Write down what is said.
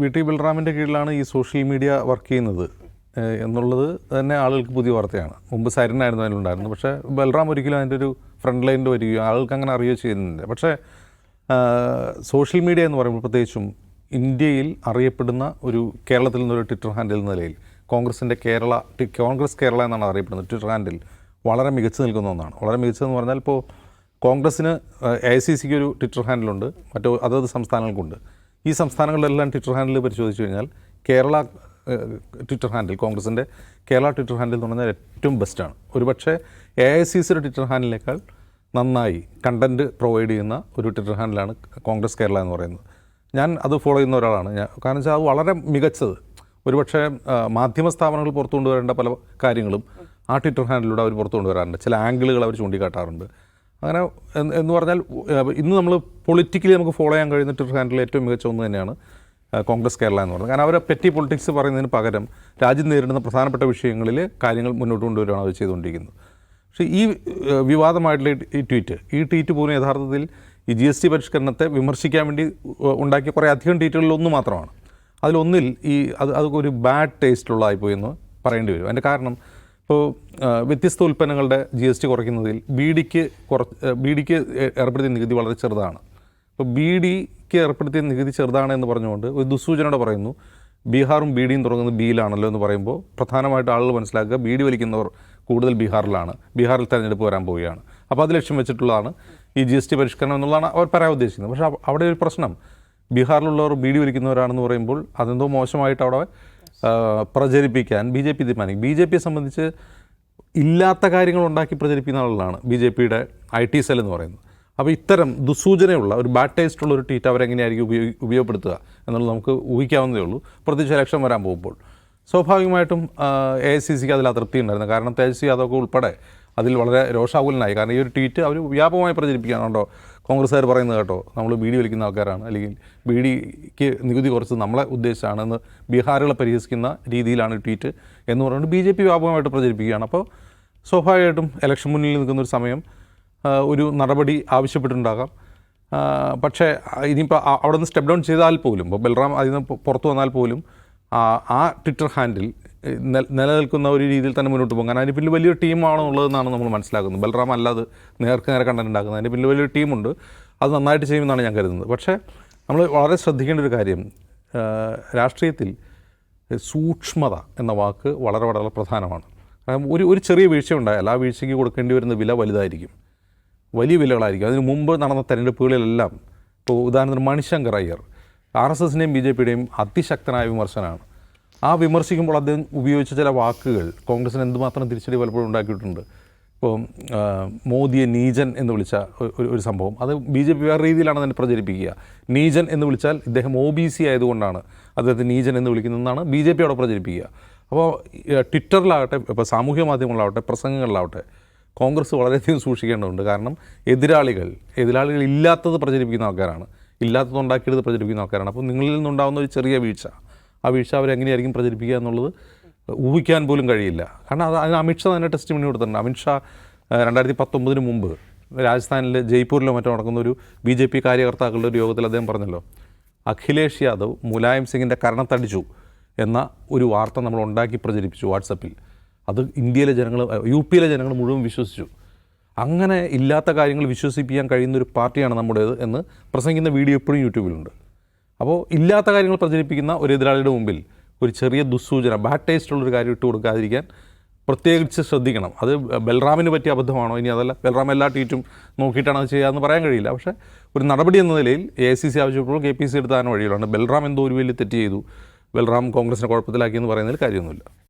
V T ബൽറാമിന്റെ കീഴിലാണ് ഈ social media work ചെയ്യുന്നത്. എന്നുള്ളത് തന്നെ ആളുകൾക്ക് പുതിയ വാർത്തയാണ്. മുമ്പ് സരനായിരുന്നു അതിലുണ്ടായിരുന്നു പക്ഷേ ബൽറാം ഒരിക്കലും അതിന്റെ ഒരു ഫ്രണ്ട് ലൈനിൽ വരികയോ ആളുകൾക്ക് അങ്ങനെ അറിയുകയോ ചെയ്യുന്നില്ല. പക്ഷേ സോഷ്യൽ മീഡിയ എന്ന് പറയുമ്പോൾ പ്രത്യേകിച്ചും ഇന്ത്യയിൽ അറിയപ്പെടുന്ന ഒരു കേരളത്തിൽ നിന്നൊരു ട്വിറ്റർ ഹാൻഡിൽ എന്ന നിലയിൽ കോൺഗ്രസിന്റെ കേരള കോൺഗ്രസ് കേരള എന്നാണ് അറിയപ്പെടുന്നത്. ട്വിറ്റർ ഹാൻഡിൽ വളരെ മികച്ചു നിൽക്കുന്ന ഒന്നാണ്. വളരെ മികച്ചതെന്ന് പറഞ്ഞാൽ ഇപ്പോൾ കോൺഗ്രസ്സിന് എ ഐ സി സിക്ക് ഒരു ട്വിറ്റർ ഹാൻഡിലുണ്ട്. മറ്റു അതത് സംസ്ഥാനങ്ങൾക്കുണ്ട്. ഈ സംസ്ഥാനങ്ങളിലെല്ലാം ട്വിറ്റർ ഹാൻഡിൽ പരിശോധിച്ച് കഴിഞ്ഞാൽ കേരള ട്വിറ്റർ ഹാൻഡിൽ കോൺഗ്രസിന്റെ കേരള ട്വിറ്റർ ഹാൻഡിൽ എന്ന് പറഞ്ഞാൽ ഏറ്റവും ബെസ്റ്റാണ് ഒരുപക്ഷെ എ ഐ സി സിയുടെ ട്വിറ്റർ ഹാൻഡിലേക്കാൾ നന്നായി കണ്ടന്റ് പ്രൊവൈഡ് ചെയ്യുന്ന ഒരു ട്വിറ്റർ ഹാൻഡിലാണ് കോൺഗ്രസ് കേരള എന്ന് പറയുന്നത്. ഞാൻ അത് ഫോളോ ചെയ്യുന്ന ഒരാളാണ്. ഞാൻ കാരണം വെച്ചാൽ അത് വളരെ മികച്ചത്. ഒരുപക്ഷെ മാധ്യമ സ്ഥാപനങ്ങൾ പുറത്തു കൊണ്ടുവരേണ്ട പല കാര്യങ്ങളും ആ ട്വിറ്റർ ഹാൻഡിലൂടെ അവർ പുറത്തു കൊണ്ടുവരാറുണ്ട് ചില ആംഗിളുകൾ അവർ ചൂണ്ടിക്കാട്ടാറുണ്ട്. അങ്ങനെ എന്ന് പറഞ്ഞാൽ ഇന്ന് നമ്മൾ പൊളിറ്റിക്കലി നമുക്ക് ഫോളോ ചെയ്യാൻ കഴിയുന്ന ട്വിറ്റർ ഹാൻഡിൽ ഏറ്റവും മികച്ച ഒന്ന് തന്നെയാണ് കോൺഗ്രസ് കേരള എന്ന് പറയുന്നത്. കാരണം അവരെ പെറ്റി പൊളിറ്റിക്സ് പറയുന്നതിന് പകരം രാജ്യം നേരിടുന്ന പ്രധാനപ്പെട്ട വിഷയങ്ങളിൽ കാര്യങ്ങൾ മുന്നോട്ട് കൊണ്ടുവരികയാണ് അവർ ചെയ്തുകൊണ്ടിരിക്കുന്നത്. പക്ഷേ ഈ വിവാദമായിട്ടുള്ള ഈ- ട്വീറ്റ് ഈ ട്വീറ്റ് പോലും യഥാർത്ഥത്തിൽ ഈ ജി എസ് ടി പരിഷ്കരണത്തെ വിമർശിക്കാൻ വേണ്ടി ഉണ്ടാക്കിയ കുറേ അധികം ട്വീറ്റുകളിൽ ഒന്ന് മാത്രമാണ്. അതിലൊന്നിൽ ഈ അത് അതൊക്കെ ഒരു ബാഡ് ടേസ്റ്റുള്ളതായിപ്പോയി എന്ന് പറയേണ്ടി വരും. അതിന്റെ കാരണം ഇപ്പോൾ വ്യത്യസ്ത ഉൽപ്പന്നങ്ങളുടെ ജി എസ് ടി കുറയ്ക്കുന്നതിൽ ബീഡിക്ക് കുറച്ച് ബീഡിക്ക് ഏർപ്പെടുത്തിയ നികുതി വളരെ ചെറുതാണ്. ഇപ്പോൾ ബീഡിക്ക് ഏർപ്പെടുത്തിയ നികുതി ചെറുതാണ് എന്ന് പറഞ്ഞുകൊണ്ട് ഒരു ദുസൂചനയോടെ പറയുന്നു ബീഹാറും ബീഡിയും തുടങ്ങുന്നത് ബിയിലാണല്ലോ എന്ന് പറയുമ്പോൾ പ്രധാനമായിട്ട് ആളുകൾ മനസ്സിലാക്കുക ബീഡി വലിക്കുന്നവർ കൂടുതൽ ബീഹാറിലാണ് ബീഹാറിൽ തെരഞ്ഞെടുപ്പ് വരാൻ പോവുകയാണ്. അപ്പോൾ അത് ലക്ഷ്യം വെച്ചിട്ടുള്ളതാണ് ഈ ജി എസ് ടി പരിഷ്കരണം എന്നുള്ളതാണ് അവർ പറയാൻ ഉദ്ദേശിക്കുന്നത്. പക്ഷേ അവിടെ ഒരു പ്രശ്നം ബീഹാറിലുള്ളവർ ബീഡി വലിക്കുന്നവരാണെന്ന് പറയുമ്പോൾ അതെന്തോ മോശമായിട്ട് അവിടെ പ്രചരിപ്പിക്കാൻ ബി ജെ പി തീരുമാനിക്കും. ബി ജെ പിയെ സംബന്ധിച്ച് ഇല്ലാത്ത കാര്യങ്ങൾ ഉണ്ടാക്കി പ്രചരിപ്പിക്കുന്ന ആളുകളാണ് ബി ജെ പിയുടെ ഐ ടി സെൽ എന്ന് പറയുന്നത്. അപ്പോൾ ഇത്തരം ദുസൂചനയുള്ള ഒരു ബാഡ് ടേസ്റ്റ് ഉള്ള ഒരു ട്വീറ്റ് അവരെങ്ങനെയായിരിക്കും ഉപയോഗി ഉപയോഗപ്പെടുത്തുക എന്നുള്ളത് നമുക്ക് ഊഹിക്കാവുന്നതേ ഉള്ളൂ. പ്രത്യേകിച്ച് ഇലക്ഷൻ വരാൻ പോകുമ്പോൾ. സ്വാഭാവികമായിട്ടും എ ഐ സി സിക്ക് അതിൽ അതൃപ്തി ഉണ്ടായിരുന്നു. കാരണം തേജസ്വി യാദവ് ഉൾപ്പെടെ അതിൽ വളരെ രോഷാകുലനായി. കാരണം ഈ ഒരു ട്വീറ്റ് അവർ വ്യാപകമായി പ്രചരിപ്പിക്കുകയാണോ കോൺഗ്രസ്സുകാർ പറയുന്നത് കേട്ടോ നമ്മൾ ബീഡി വലിക്കുന്ന ആൾക്കാരാണ് അല്ലെങ്കിൽ ബീഡിക്ക് നികുതി കുറച്ച് നമ്മളെ ഉദ്ദേശിച്ചാണെന്ന് ബീഹാറുകളെ പരിഹസിക്കുന്ന രീതിയിലാണ് ട്വീറ്റ് എന്ന് പറഞ്ഞുകൊണ്ട് ബി ജെ പി വ്യാപകമായിട്ട് പ്രചരിപ്പിക്കുകയാണ്. അപ്പോൾ സ്വാഭാവികമായിട്ടും ഇലക്ഷൻ മുന്നിൽ നിൽക്കുന്ന ഒരു സമയം ഒരു നടപടി ആവശ്യപ്പെട്ടിട്ടുണ്ടാകാം. പക്ഷേ ഇനിയിപ്പോൾ അവിടെ നിന്ന് സ്റ്റെപ്പ് ഡൗൺ ചെയ്താൽ പോലും ഇപ്പോൾ ബൽറാം അതിൽ നിന്ന് പുറത്തു വന്നാൽ പോലും ആ ട്വിറ്റർ ഹാൻഡിൽ നിലനിൽക്കുന്ന ഒരു രീതിയിൽ തന്നെ മുന്നോട്ട് പോകും. കാരണം അതിന് പിന്നിൽ വലിയൊരു ടീമാണോ ഉള്ളതെന്നാണ് നമ്മൾ മനസ്സിലാക്കുന്നത്. ബൽറാം അല്ലാതെ നേർക്ക് നേരെ കണ്ടന്റ് ഉണ്ടാക്കുന്നത്. അതിന് പിന്നിൽ വലിയൊരു ടീമുണ്ട്. അത് നന്നായിട്ട് ചെയ്യുമെന്നാണ് ഞാൻ കരുതുന്നത്. പക്ഷേ നമ്മൾ വളരെ ശ്രദ്ധിക്കേണ്ട ഒരു കാര്യം രാഷ്ട്രീയത്തിൽ സൂക്ഷ്മത എന്ന വാക്ക് വളരെ വളരെ പ്രധാനമാണ്. കാരണം ഒരു ഒരു ചെറിയ വീഴ്ച ഉണ്ടായാൽ ആ വീഴ്ചയ്ക്ക് കൊടുക്കേണ്ടി വരുന്ന വില വലുതായിരിക്കും. വലിയ വിലകളായിരിക്കും. അതിന് മുമ്പ് നടന്ന തെരഞ്ഞെടുപ്പുകളിലെല്ലാം ഇപ്പോൾ ഉദാഹരണത്തിന് മണിശങ്കർ അയ്യർ ആർ എസ് എസിന്റെയും ബി ജെ പിയുടെയും അതിശക്തനായ വിമർശനമാണ് ആ വിമർശിക്കുമ്പോൾ അദ്ദേഹം ഉപയോഗിച്ച ചില വാക്കുകൾ കോൺഗ്രസിന് എന്തുമാത്രം തിരിച്ചടി പലപ്പോഴും ഉണ്ടാക്കിയിട്ടുണ്ട്. ഇപ്പോൾ ആ, മോദിയെ നീജൻ എന്ന് വിളിച്ച ഒരു സംഭവം. അത് ബി ജെ പി വേറെ രീതിയിലാണ് അതിനെ പ്രചരിപ്പിക്കുക. നീജൻ എന്ന് വിളിച്ചാൽ ഇദ്ദേഹം ഒ ബി സി ആയതുകൊണ്ടാണ് അദ്ദേഹത്തെ നീജൻ എന്ന് വിളിക്കുന്നതെന്നാണ് ബി ജെ പി അവിടെ പ്രചരിപ്പിക്കുക. അപ്പോൾ ട്വിറ്ററിലാകട്ടെ ഇപ്പോൾ സാമൂഹ്യ മാധ്യമങ്ങളിലാവട്ടെ പ്രസംഗങ്ങളിലാവട്ടെ കോൺഗ്രസ് വളരെയധികം സൂക്ഷിക്കേണ്ടതുണ്ട്. കാരണം എതിരാളികൾ എതിരാളികൾ ഇല്ലാത്തത് പ്രചരിപ്പിക്കുന്ന ആൾക്കാരാണ്. ഇല്ലാത്തത് ഉണ്ടാക്കിയത് പ്രചരിപ്പിക്കുന്ന ആൾക്കാരാണ്. അപ്പോൾ നിങ്ങളിൽ നിന്നുണ്ടാകുന്ന ഒരു ചെറിയ വീഴ്ച. ആ വീഴ്ച അവരെങ്ങനെയായിരിക്കും പ്രചരിപ്പിക്കുക എന്നുള്ളത് ഊഹിക്കാൻ പോലും കഴിയില്ല. കാരണം അത് അതിന് അമിത്ഷാ തന്നെ ടെസ്റ്റ് മണി കൊടുത്തിട്ടുണ്ട് അമിത്ഷാ രണ്ടായിരത്തി പത്തൊമ്പതിന് മുമ്പ് രാജസ്ഥാനിലെ ജയ്പൂരിലോ മറ്റോ നടക്കുന്ന ഒരു ബി ജെ പി കാര്യകർത്താക്കളുടെ ഒരു യോഗത്തിൽ അദ്ദേഹം പറഞ്ഞല്ലോ അഖിലേഷ് യാദവ് മുലായം സിംഗിന്റെ കരണത്തടിച്ചു എന്ന ഒരു വാർത്ത നമ്മൾ ഉണ്ടാക്കി പ്രചരിപ്പിച്ചു വാട്സപ്പിൽ. അത് ഇന്ത്യയിലെ ജനങ്ങൾ യു പിയിലെ ജനങ്ങൾ മുഴുവൻ വിശ്വസിച്ചു. അങ്ങനെ ഇല്ലാത്ത കാര്യങ്ങൾ വിശ്വസിപ്പിക്കാൻ കഴിയുന്ന ഒരു പാർട്ടിയാണ് നമ്മുടേത് എന്ന് പ്രസംഗിക്കുന്ന വീഡിയോ എപ്പോഴും യൂട്യൂബിലുണ്ട്. അപ്പോൾ ഇല്ലാത്ത കാര്യങ്ങൾ പ്രചരിപ്പിക്കുന്ന ഒരു എതിരാളിയുടെ മുമ്പിൽ ഒരു ചെറിയ ദുസ്സൂചന ബാഡ് ടേസ്റ്റ് ഉള്ളൊരു കാര്യം ഇട്ട് കൊടുക്കാതിരിക്കാൻ പ്രത്യേകിച്ച് ശ്രദ്ധിക്കണം. അത് ബൽറാമിന് പറ്റിയ അബദ്ധമാണോ? ഇനി അതല്ല ബൽറാം എല്ലാ ട്വീറ്റും നോക്കിയിട്ടാണ് അത് ചെയ്യാമെന്ന് പറയാൻ കഴിയില്ല. പക്ഷേ ഒരു നടപടി എന്ന നിലയിൽ എ സി സി ആവശ്യപ്പെട്ടപ്പോൾ കെ പി സി എടുത്താൻ വഴിയിലാണ്. ബൽറാം എന്തോ ഒരു വലിയ തെറ്റ് ചെയ്തു. ബൽറാം കോൺഗ്രസിനെ കുഴപ്പത്തിലാക്കിയെന്ന് പറയുന്നതിൽ കാര്യമൊന്നുമില്ല.